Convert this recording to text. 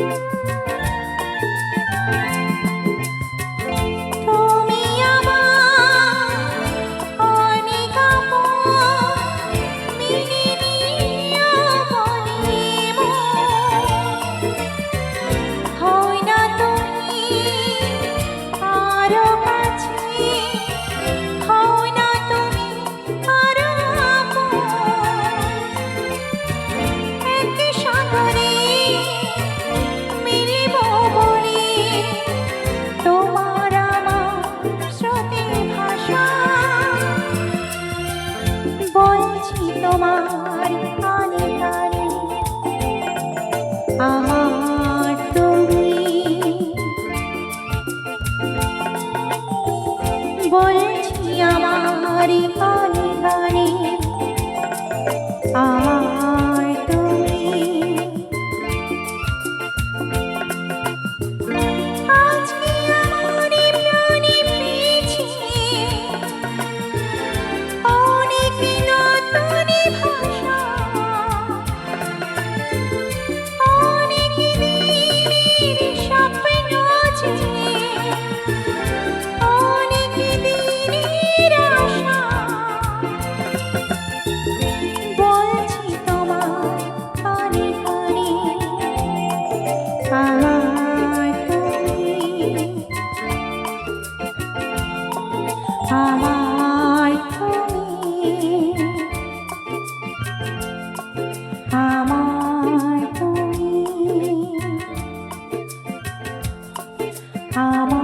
তুমি আমার আমার তুমি। আমার তুমি। আমার